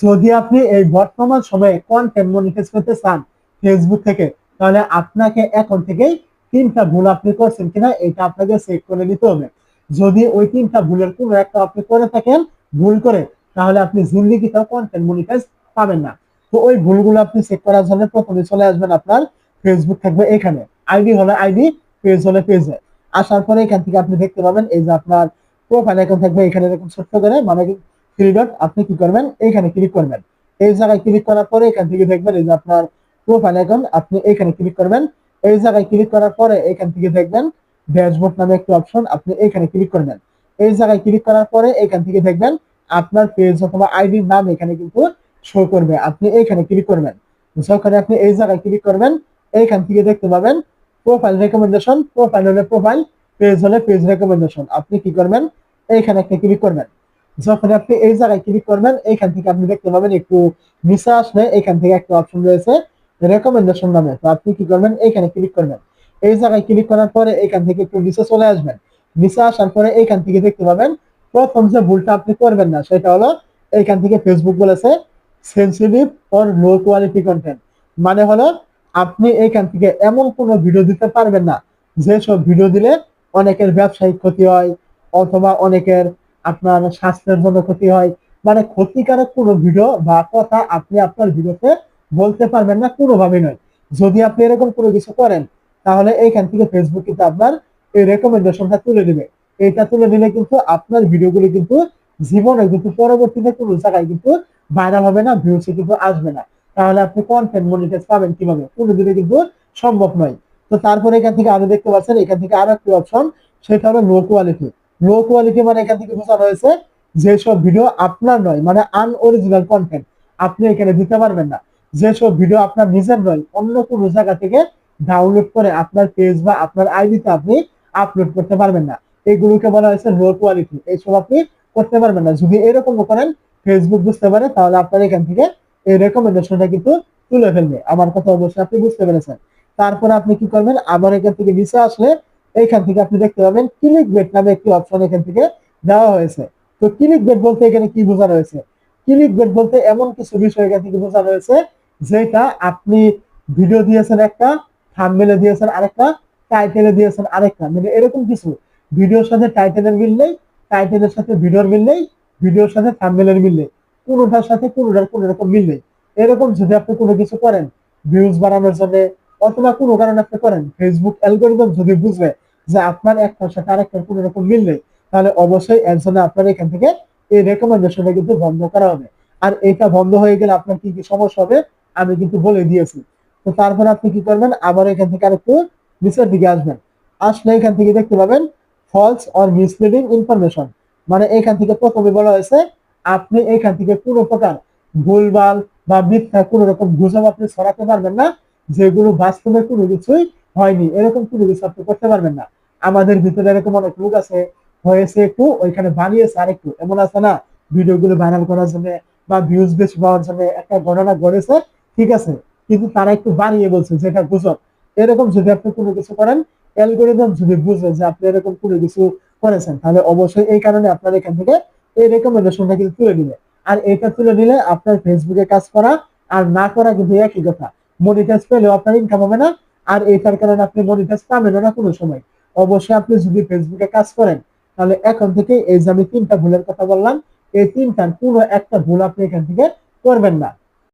যদি আপনি এই বর্তমান সময়ে কন্টেন্ট মনিটাইজ করতে চান ফেসবুক থেকে, তাহলে আপনাকে এখন থেকেই তিনটা ভুল আপনি করছেন কিনা এটা আপনাকে চেক করে নিতে হবে। যদি ওই তিনটা ভুলের কোনো একটা আপনি করে থাকেন, ভুল করে, তাহলে আপনি জিন্দিগিতেও কন্টেন্ট মনিটাইজ পাবেন না। তো ওই ভুলগুলো আপনি চেক করার জন্য প্রথমে চলে আসবেন আপনার ফেসবুক থাকবে এখানে। আইডি হলো আইডি পেজ হলে পেজে আসার পরে এখান থেকে আপনি দেখতে পাবেন এই যে আপনার প্রোফাইল এখন থাকবে, এখানে এরকম ছোট্ট করে মানে থ্রি ডট আপনি কি করবেন? এইখানে ক্লিক করবেন। এই জায়গায় ক্লিক করার পরে এখান থেকে দেখবেন এই যে আপনার প্রোফাইল এখন আপনি এখানে ক্লিক করবেন। এই জায়গায় ক্লিক করার পরে এখান থেকে দেখবেন ড্যাশবোর্ড নামে একটি অপশন আপনি এখানে ক্লিক করবেন। এই জায়গায় ক্লিক করার পরে এখান থেকে দেখবেন আপনার পেজ অথবা আইডির নাম এখানে কিন্তু শো করবে। আপনি এইখানে ক্লিক করবেন। যখন আপনি এই জায়গায় ক্লিক করবেন। এইখান থেকে দেখতে পাবেন প্রোফাইল রেকমেন্ডেশন প্রোফাইল হলে প্রোফাইল পেজ হলে পেজ রেকমেন্ডেশন আপনি কি করবেন? এইখানে একটা ক্লিক করবেন। যখন আপনি এই জায়গায় ক্লিক করবেন, এইখান থেকে আপনি দেখতে পাবেন একটু নিচে আসলে এখান থেকে একটা অপশন রয়েছে রেকমেন্ডেশন নামে। তো আপনি কি করবেন? এইখানে ক্লিক করবেন। এই জায়গায় ক্লিক করার পরে এখান থেকে একটু নিচে চলে আসবেন। নিচে আসার পরে এইখান থেকে দেখতে পাবেন, প্রথম যে ভুলটা আপনি করবেন না, সেটা হলো এইখান থেকে ফেসবুক বলেছে sensitive or low quality content মানে হলো, আপনি এইখান থেকে এমন কোনো ভিডিও দিতে পারবেন না, যেসব ভিডিও দিলে অনেকের ব্যবসায়িক ক্ষতি হয়, অথবা অনেকের আপনার স্বাস্থ্যের জন্য ক্ষতি হয় মানে ক্ষতিকারক কোনো ভিডিও বা কথা আপনি আপনার ভিডিওতে বলতে পারবেন না, কোনোভাবেই নয়। যদি আপনি এরকম কোনো কিছু করেন, তাহলে এইখান থেকে ফেসবুক কিন্তু আপনার এই রেকমেন্ডেশনটা তুলে দেবে। এইটা তুলে দিলে কিন্তু আপনার ভিডিওগুলো কিন্তু জীবনে কিন্তু পরবর্তীতে কোনো জায়গায় কিন্তু ভাইরাল হবে না ভিউসে কিন্তু আসবে না। তাহলে আপনি কন্টেন্ট মনিটাইজ পাবেন কীভাবে? কোনোদিনে কিন্তু সম্ভব নয়। তো তারপরে এখান থেকে আরও দেখতে পাচ্ছেন, এখান থেকে আরও একটি অপশন সেটা হলো লো কোয়ালিটি লো কোয়ালিটি মানে এখান থেকে বোঝানো হয়েছে যেসব ভিডিও আপনার নয় মানে আনঅরিজিনাল কন্টেন্ট আপনি এখানে দিতে পারবেন না। যেসব ভিডিও আপনার নিজের নয়, অন্য কোনো জায়গা থেকে ডাউনলোড করে আপনার পেজ বা আপনার আইডিতে আপনি আপলোড করতে পারবেন না। এগুলোকে বলা হয়েছে লো কোয়ালিটি এইসব আপনি করতে পারবেন না। যদি এরকম করেন ফেসবুক বুঝতে পারে, তাহলে আপনার এখান থেকে এই রেকমেন্ডেশনটা কিন্তু তুলে ফেলবে। আমার কথা অবশ্যই আপনি বুঝতে পেরেছেন। তারপর আপনি কি করবেন? আবার এখান থেকে নিচে আসলে এইখান থেকে আপনি দেখতে পাবেন ক্লিক বেট নামে একটি অপশন এখান থেকে দেওয়া হয়েছে। তো ক্লিক বেট বলতে এখানে কি বোঝানো হয়েছে ক্লিক বেট বলতে এমন কিছু বিষয় এখান থেকে বোঝানো হয়েছে যেটা আপনি ভিডিও দিয়েছেন একটা থাম্বনেলে দিয়েছেন আরেকটা টাইটেলে দিয়েছেন আরেকটা। মানে এরকম কিছু। ভিডিওর সাথে টাইটেলের মিল নেই টাইটেলের সাথে ভিডিওর মিল নেই ভিডিওর সাথে থাম্বনেলের মিল নেই। কোনোটার সাথে কোনোটার কোনো রকম মিল নেই। এরকম যদি আপনি কোনো কিছু করেন ভিউজ বাড়ানোর জন্য অথবা কোনো কারণে আপনি করেন ফেসবুক অ্যালগোরিদম যদি বুঝবে যে আপনার একটার সাথে আরেকটার কোনো রকম মিল নেই, তাহলে অবশ্যই এর জন্য আপনার এখান থেকে এই রেকমেন্ডেশনটা কিন্তু বন্ধ করা হবে। আর এটা বন্ধ হয়ে গেলে আপনার কি কি সমস্যা হবে, আমি কিন্তু বলে দিয়েছি। তো তারপর আপনি কি করবেন, আবার এখান থেকে আরেকটু নিচের দিকে আসবেন। আসলে এখান থেকে দেখতে পাবেন ফলস অর মিসলিডিং ইনফরমেশন মানে এখান থেকে প্রথমে বলা হয়েছে, আপনি এখান থেকে কোনো প্রকার ভুলভাল বা মিথ্যা কোনো রকম গুজব আপনি ছড়াতে পারবেন না। যেগুলো বাস্তবে কোনো কিছুই হয়নি, এরকম কোনো কিছু আপনি করতে পারবেন না। আমাদের ভিতরে এরকম অনেক লোক আছে, হয়েছে একটু, ওইখানে বানিয়েছে আরেকটু। এমন আছে না ভিডিও গুলো ভাইরাল করার জন্য বা ভিউজ বেশি পাওয়ার জন্য একটা ঘটনা ঘটেছে, ঠিক আছে, কিন্তু তারা একটু বানিয়ে বলছে যেটা গুজব। এরকম যদি আপনি কোনো কিছু করেন অ্যালগোরিদম যদি বুঝে যে আপনি এরকম কোনো কিছু করেছেন, তাহলে অবশ্যই এই কারণে আপনার এখান থেকে এই রেকমেন্ডেশনটা কিন্তু তুলে দিবে আর এটা তুলে দিলে আপনার ফেসবুকে কাজ করা আর না করা কিন্তু একই কথা। মনিটাইজ পেলেও আপনার ইনকাম হবে না। আর এটার কারণে আপনি মনিটাইজ পাবেন না কোনো সময়। অবশ্যই আপনি যদি ফেসবুকে কাজ করেন, তাহলে এখন থেকে এই যে আমি তিনটা ভুলের কথা বললাম, এই তিনটার পুরো একটা ভুল আপনি এখান থেকে করবেন না।